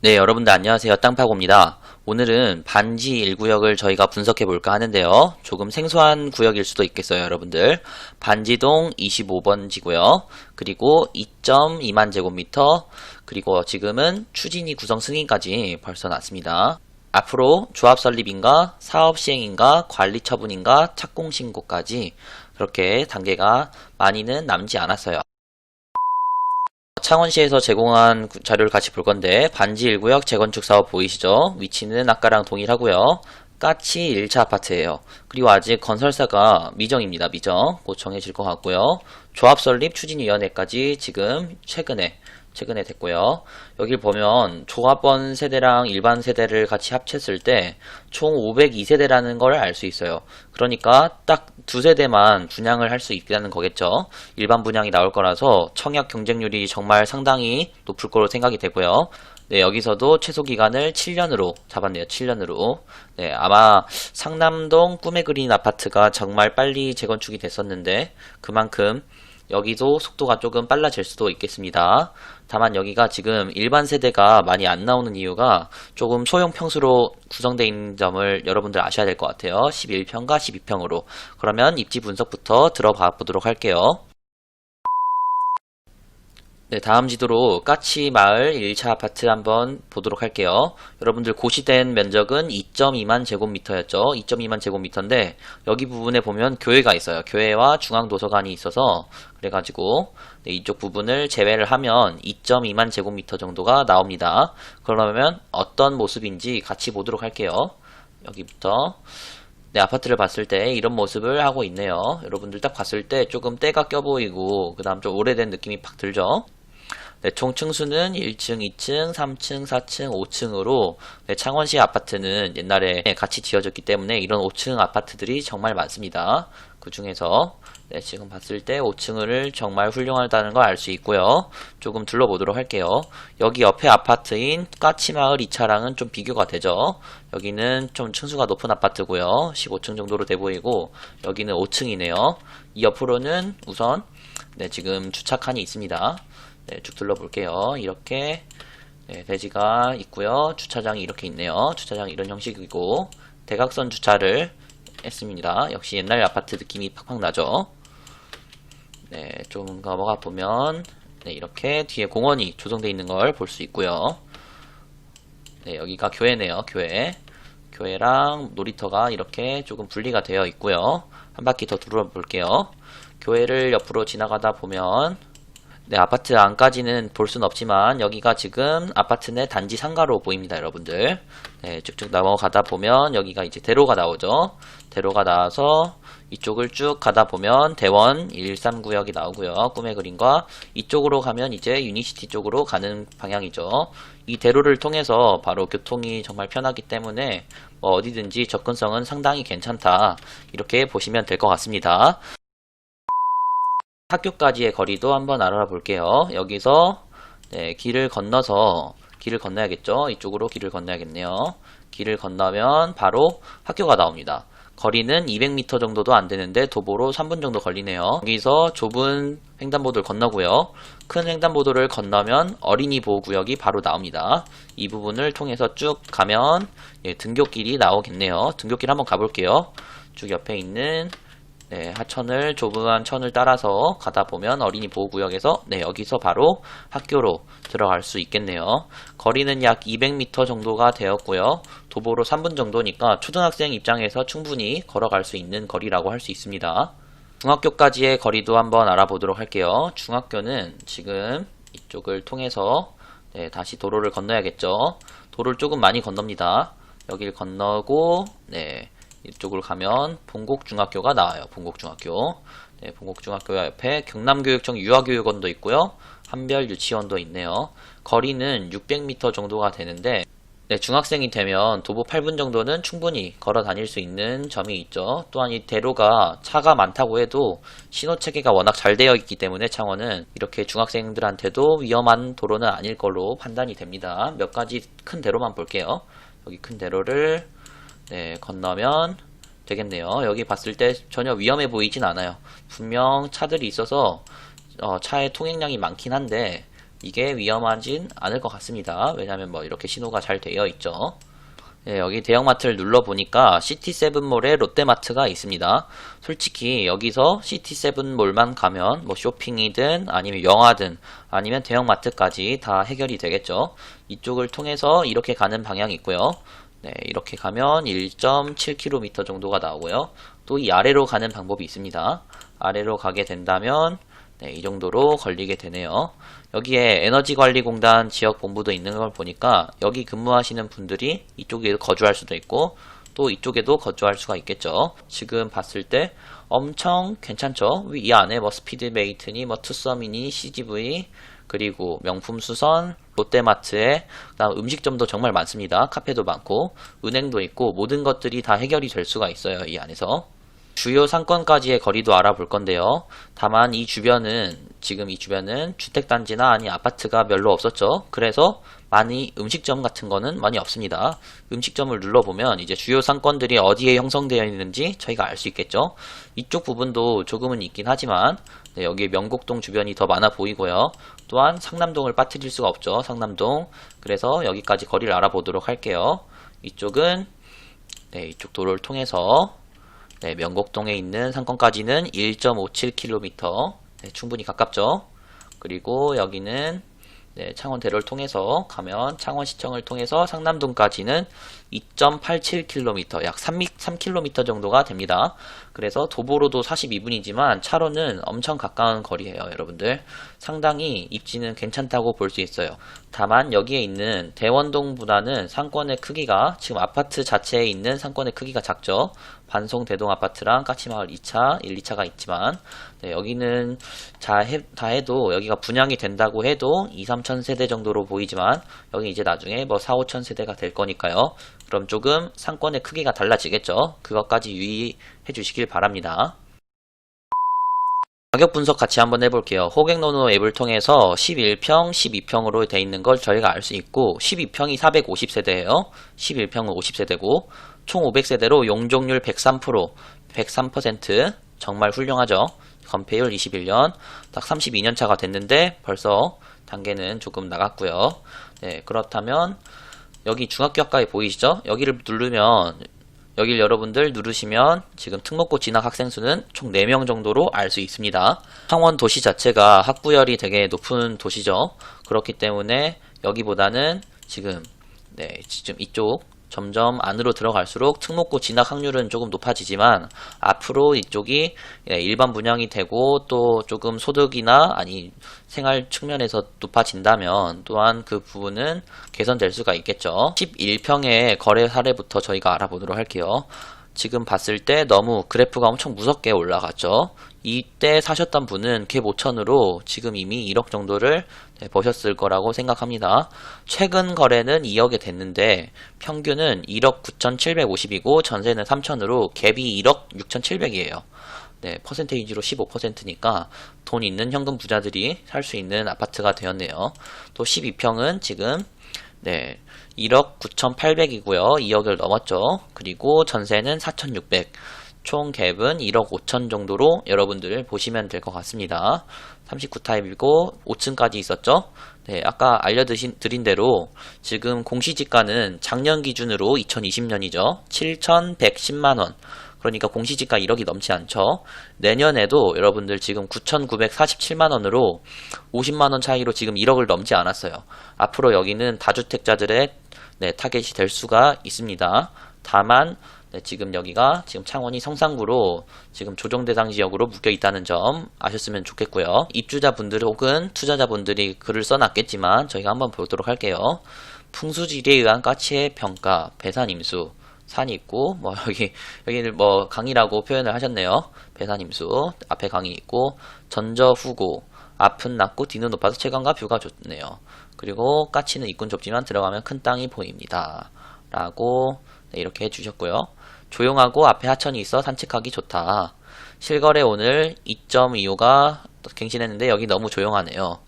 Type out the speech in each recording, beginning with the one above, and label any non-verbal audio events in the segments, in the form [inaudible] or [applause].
네, 여러분들 안녕하세요. 땅파고입니다. 오늘은 반지 1구역을 저희가 분석해 볼까 하는데요. 조금 생소한 구역일 수도 있겠어요, 여러분들. 반지동 25번지고요. 그리고 2.2만 제곱미터, 그리고 지금은 추진이 구성 승인까지 벌써 났습니다. 앞으로 조합 설립인가, 사업 시행인가, 관리 처분인가, 착공 신고까지 그렇게 단계가 많이는 남지 않았어요. 창원시에서 제공한 구- 자료를 같이 볼 건데 반지 1구역 재건축 사업 보이시죠? 위치는 아까랑 동일하고요. 까치 1차 아파트예요. 그리고 아직 건설사가 미정입니다. 미정. 곧 정해질 것 같고요. 조합 설립 추진위원회까지 지금 최근에 최근에 됐고요. 여기 보면 조합원 세대랑 일반 세대를 같이 합쳤을 때 총 502세대라는 걸 알 수 있어요. 그러니까 딱 두 세대만 분양을 할 수 있다는 거겠죠. 일반 분양이 나올 거라서 청약 경쟁률이 정말 상당히 높을 거로 생각이 되고요. 네, 여기서도 최소 기간을 7년으로 잡았네요. 7년으로. 네, 아마 상남동 꿈의 그린 아파트가 정말 빨리 재건축이 됐었는데 그만큼 여기도 속도가 조금 빨라질 수도 있겠습니다. 다만 여기가 지금 일반 세대가 많이 안 나오는 이유가 조금 소형 평수로 구성되어 있는 점을 여러분들 아셔야 될 것 같아요. 11평과 12평으로. 그러면 입지 분석부터 들어봐 보도록 할게요. 네, 다음 지도로 까치 마을 1차 아파트 한번 보도록 할게요. 여러분들 고시된 면적은 2.2만 제곱미터였죠. 2.2만 제곱미터인데 여기 부분에 보면 교회가 있어요. 교회와 중앙도서관이 있어서 그래가지고 네, 이쪽 부분을 제외를 하면 2.2만 제곱미터 정도가 나옵니다. 그러면 어떤 모습인지 같이 보도록 할게요. 여기부터 네, 아파트를 봤을 때 이런 모습을 하고 있네요. 여러분들 딱 봤을 때 조금 때가 껴 보이고 그 다음 좀 오래된 느낌이 팍 들죠. 네, 총 층수는 1층, 2층, 3층, 4층, 5층으로 네, 창원시 아파트는 옛날에 같이 지어졌기 때문에 이런 5층 아파트들이 정말 많습니다. 그 중에서 네, 지금 봤을 때 5층을 정말 훌륭하다는 걸 알 수 있고요. 조금 둘러보도록 할게요. 여기 옆에 아파트인 까치마을 2차랑은 좀 비교가 되죠. 여기는 좀 층수가 높은 아파트고요. 15층 정도로 돼 보이고 여기는 5층이네요. 이 옆으로는 우선 네, 지금 주차칸이 있습니다. 네, 쭉 둘러볼게요. 이렇게 네, 대지가 있고요. 주차장이 이렇게 있네요. 주차장이 이런 형식이고 대각선 주차를 했습니다. 역시 옛날 아파트 느낌이 팍팍 나죠. 네, 좀 넘어가 보면 네, 이렇게 뒤에 공원이 조성되어 있는 걸 볼 수 있고요. 네, 여기가 교회네요. 교회. 교회랑 놀이터가 이렇게 조금 분리가 되어 있고요. 한 바퀴 더 둘러볼게요. 교회를 옆으로 지나가다 보면 네, 아파트 안까지는 볼 수는 없지만 여기가 지금 아파트 내 단지 상가로 보입니다, 여러분들. 네, 쭉쭉 넘어가다 보면 여기가 이제 대로가 나오죠. 대로가 나와서 이쪽을 쭉 가다 보면 대원 113 구역이 나오고요. 꿈의 그림과 이쪽으로 가면 이제 유니시티 쪽으로 가는 방향이죠. 이 대로를 통해서 바로 교통이 정말 편하기 때문에 뭐 어디든지 접근성은 상당히 괜찮다. 이렇게 보시면 될 것 같습니다. 학교까지의 거리도 한번 알아볼게요. 여기서 네, 길을 건너서 길을 건너야겠죠. 이쪽으로 길을 건너야겠네요. 길을 건너면 바로 학교가 나옵니다. 거리는 200m 정도도 안 되는데 도보로 3분 정도 걸리네요. 여기서 좁은 횡단보도를 건너고요. 큰 횡단보도를 건너면 어린이 보호구역이 바로 나옵니다. 이 부분을 통해서 쭉 가면 예, 등굣길이 나오겠네요. 등굣길 한번 가볼게요. 쭉 옆에 있는 네, 하천을 좁은 천을 따라서 가다 보면 어린이 보호구역에서 네, 여기서 바로 학교로 들어갈 수 있겠네요. 거리는 약 200m 정도가 되었고요. 도보로 3분 정도니까 초등학생 입장에서 충분히 걸어갈 수 있는 거리라고 할 수 있습니다. 중학교까지의 거리도 한번 알아보도록 할게요. 중학교는 지금 이쪽을 통해서 네, 다시 도로를 건너야겠죠. 도로를 조금 많이 건넙니다. 여길 건너고 네, 이쪽으로 가면 본곡중학교가 나와요. 본곡중학교. 네, 본곡중학교 옆에 경남교육청 유아교육원도 있고요. 한별 유치원도 있네요. 거리는 600m 정도가 되는데 네, 중학생이 되면 도보 8분 정도는 충분히 걸어 다닐 수 있는 점이 있죠. 또한 이 대로가 차가 많다고 해도 신호 체계가 워낙 잘 되어 있기 때문에 창원은 이렇게 중학생들한테도 위험한 도로는 아닐 걸로 판단이 됩니다. 몇 가지 큰 대로만 볼게요. 여기 큰 대로를 네, 건너면 되겠네요. 여기 봤을 때 전혀 위험해 보이진 않아요. 분명 차들이 있어서 어, 차의 통행량이 많긴 한데 이게 위험하진 않을 것 같습니다. 왜냐하면 뭐 이렇게 신호가 잘 되어 있죠. 네, 여기 대형마트를 눌러보니까 시티세븐몰에 롯데마트가 있습니다. 솔직히 여기서 시티세븐몰만 가면 뭐 쇼핑이든 아니면 영화든 아니면 대형마트까지 다 해결이 되겠죠. 이쪽을 통해서 이렇게 가는 방향이 있고요. 네, 이렇게 가면 1.7km 정도가 나오고요. 또 이 아래로 가는 방법이 있습니다. 아래로 가게 된다면 네, 이 정도로 걸리게 되네요. 여기에 에너지관리공단 지역본부도 있는 걸 보니까 여기 근무하시는 분들이 이쪽에 거주할 수도 있고 또 이쪽에도 거주할 수가 있겠죠. 지금 봤을 때 엄청 괜찮죠. 이 안에 뭐 스피드메이트니 뭐 투썸이니 CGV 그리고 명품 수선 롯데마트에 그다음 음식점도 정말 많습니다. 카페도 많고 은행도 있고 모든 것들이 다 해결이 될 수가 있어요. 이 안에서. 주요 상권까지의 거리도 알아볼 건데요. 다만 이 주변은 지금 이 주변은 주택단지나 아니 아파트가 별로 없었죠. 그래서 많이 음식점 같은 거는 많이 없습니다. 음식점을 눌러보면 이제 주요 상권들이 어디에 형성되어 있는지 저희가 알 수 있겠죠. 이쪽 부분도 조금은 있긴 하지만 네, 여기 명곡동 주변이 더 많아 보이고요. 또한 상남동을 빠뜨릴 수가 없죠. 상남동. 그래서 여기까지 거리를 알아보도록 할게요. 이쪽은 네, 이쪽 도로를 통해서 네, 명곡동에 있는 상권까지는 1.57km. 네, 충분히 가깝죠. 그리고 여기는 네, 창원 대로를 통해서 가면 창원 시청을 통해서 상남동까지는 2.87km, 약 3, 3km 정도가 됩니다. 그래서 도보로도 42분이지만 차로는 엄청 가까운 거리예요, 여러분들. 상당히 입지는 괜찮다고 볼 수 있어요. 다만 여기에 있는 대원동보다는 상권의 크기가 지금 아파트 자체에 있는 상권의 크기가 작죠. 반송 대동 아파트랑 까치마을 2차, 1, 2차가 있지만 네, 여기는 다, 해, 다 해도 여기가 분양이 된다고 해도 2, 3천 세대 정도로 보이지만 여기 이제 나중에 뭐 4, 5천 세대가 될 거니까요. 그럼 조금 상권의 크기가 달라지겠죠. 그것까지 유의해 주시길 바랍니다. 가격 분석 같이 한번 해볼게요. 호객노노 앱을 통해서 11평, 12평으로 돼 있는 걸 저희가 알 수 있고 12평이 450세대예요. 11평은 50세대고 총 500세대로 용적률 103%, 103% 정말 훌륭하죠. 건폐율 21년, 딱 32년 차가 됐는데 벌써 단계는 조금 나갔고요. 네, 그렇다면 여기 중학교 가까이 보이시죠? 여기를 누르면 여길 여러분들 누르시면 지금 특목고 진학 학생 수는 총 4명 정도로 알 수 있습니다. 창원 도시 자체가 학부열이 되게 높은 도시죠. 그렇기 때문에 여기보다는 지금 네, 지금 이쪽 점점 안으로 들어갈수록 특목고 진학 확률은 조금 높아지지만 앞으로 이쪽이 예, 일반 분양이 되고 또 조금 소득이나 아니 생활 측면에서 높아진다면 또한 그 부분은 개선될 수가 있겠죠. 11평의 거래 사례부터 저희가 알아보도록 할게요. 지금 봤을 때 너무 그래프가 엄청 무섭게 올라갔죠. 이때 사셨던 분은 갭 5천으로 지금 이미 1억 정도를 네, 버셨을 거라고 생각합니다. 최근 거래는 2억에 됐는데 평균은 1억 9,750이고 전세는 3천으로 갭이 1억 6,700이에요. 네, 퍼센테이지로 15%니까 돈 있는 현금 부자들이 살 수 있는 아파트가 되었네요. 또 12평은 지금 네, 1억 9,800이고요. 2억을 넘었죠. 그리고 전세는 4,600. 총 갭은 1억 5천 정도로 여러분들 보시면 될 것 같습니다. 39타입이고 5층까지 있었죠. 네, 아까 알려드린 대로 지금 공시지가는 작년 기준으로 2020년이죠. 7,110만원. 그러니까 공시지가 1억이 넘지 않죠. 내년에도 여러분들 지금 9,947만 원으로 50만 원 차이로 지금 1억을 넘지 않았어요. 앞으로 여기는 다주택자들의 네, 타겟이 될 수가 있습니다. 다만 네, 지금 여기가 지금 창원이 성상구로 지금 조정 대상 지역으로 묶여 있다는 점 아셨으면 좋겠고요. 입주자분들 혹은 투자자분들이 글을 써놨겠지만 저희가 한번 보도록 할게요. 풍수지리에 의한 가치의 평가, 배산 임수, 산이 있고 뭐 [laughs] 여기 여기는 뭐 강이라고 표현을 하셨네요. 배산 임수 앞에 강이 있고 전저 후고 앞은 낮고 뒤는 높아서 체감과 뷰가 좋네요. 그리고 까치는 입군 좁지만 들어가면 큰 땅이 보입니다. 라고 네, 이렇게 해주셨고요. 조용하고 앞에 하천이 있어 산책하기 좋다. 실거래 오늘 2.25가 갱신했는데 여기 너무 조용하네요.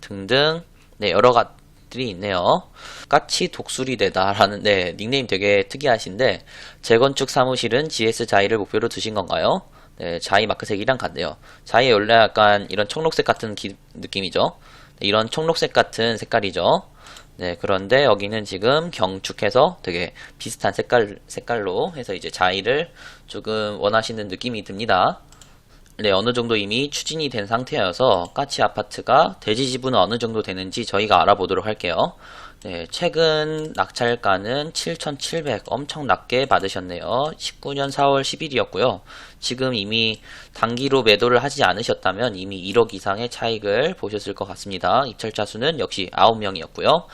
등등 네 여러 가지 들이 있네요. 까치 독수리 대다라는 네 닉네임 되게 특이하신데 재건축 사무실은 GS 자이를 목표로 두신 건가요? 네 자이 마크색이랑 같네요. 자이 원래 약간 이런 청록색 같은 기- 느낌이죠. 네, 이런 청록색 같은 색깔이죠. 네, 그런데 여기는 지금 경축해서 되게 비슷한 색깔, 색깔로 해서 이제 자의를 조금 원하시는 느낌이 듭니다. 네, 어느 정도 이미 추진이 된 상태여서 까치 아파트가 대지 지분은 어느 정도 되는지 저희가 알아보도록 할게요. 네, 최근 낙찰가는 7,700 엄청 낮게 받으셨네요. 19년 4월 10일이었고요. 지금 이미 단기로 매도를 하지 않으셨다면 이미 1억 이상의 차익을 보셨을 것 같습니다. 입찰자 수는 역시 9명이었고요.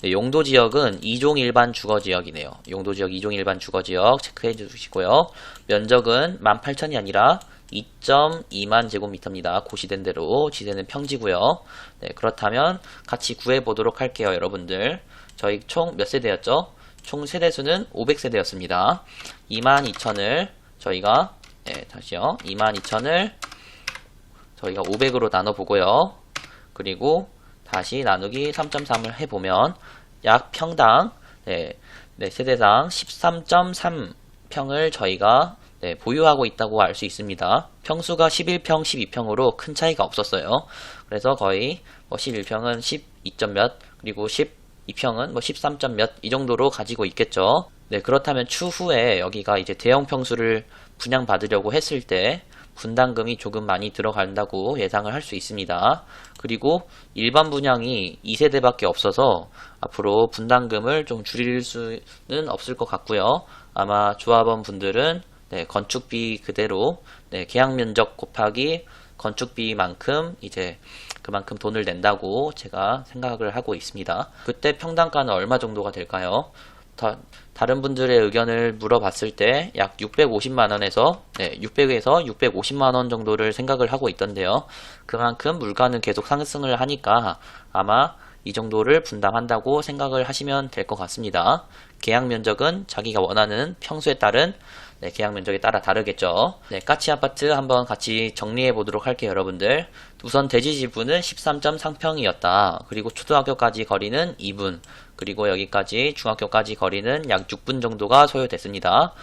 네, 용도 지역은 2종 일반 주거 지역이네요. 용도 지역 2종 일반 주거 지역 체크해 주시고요. 면적은 18,000이 아니라 2.2만 제곱미터입니다. 고시된 대로 지세는 평지고요. 네, 그렇다면 같이 구해 보도록 할게요, 여러분들. 저희 총 몇 세대였죠? 총 세대수는 500세대였습니다. 22,000을 저희가 네, 다시요. 22,000을 저희가 500으로 나눠 보고요. 그리고 다시 나누기 3.3을 해 보면 약 평당 네, 네, 세대당 13.3 평을 저희가 네, 보유하고 있다고 알 수 있습니다. 평수가 11평, 12평으로 큰 차이가 없었어요. 그래서 거의 뭐 11평은 12점 몇, 그리고 12평은 뭐 13점 몇 이 정도로 가지고 있겠죠. 네, 그렇다면 추후에 여기가 이제 대형 평수를 분양받으려고 했을 때 분담금이 조금 많이 들어간다고 예상을 할 수 있습니다. 그리고 일반 분양이 2세대밖에 없어서 앞으로 분담금을 좀 줄일 수는 없을 것 같고요. 아마 조합원 분들은 네, 건축비 그대로 네, 계약 면적 곱하기 건축비만큼 이제 그만큼 돈을 낸다고 제가 생각을 하고 있습니다. 그때 평당가는 얼마 정도가 될까요? 다, 다른 분들의 의견을 물어봤을 때 약 650만원에서 네, 600에서 650만원 정도를 생각을 하고 있던데요. 그만큼 물가는 계속 상승을 하니까 아마 이 정도를 분담한다고 생각을 하시면 될 것 같습니다. 계약 면적은 자기가 원하는 평수에 따른 네, 계약 면적에 따라 다르겠죠. 네, 까치 아파트 한번 같이 정리해 보도록 할게요, 여러분들. 우선 대지 지분은 13.3평이었다. 그리고 초등학교까지 거리는 2분. 그리고 여기까지 중학교까지 거리는 약 6분 정도가 소요됐습니다.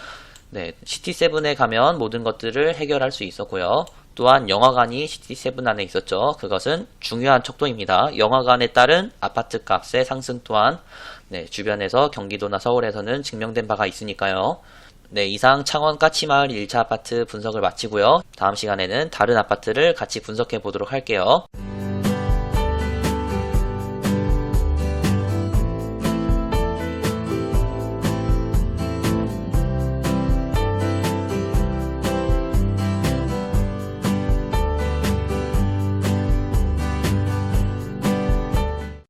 네, 시티7에 가면 모든 것들을 해결할 수 있었고요. 또한 영화관이 시티7 안에 있었죠. 그것은 중요한 척도입니다. 영화관에 따른 아파트 값의 상승 또한 네, 주변에서 경기도나 서울에서는 증명된 바가 있으니까요. 네, 이상 창원 까치마을 1차 아파트 분석을 마치고요. 다음 시간에는 다른 아파트를 같이 분석해 보도록 할게요.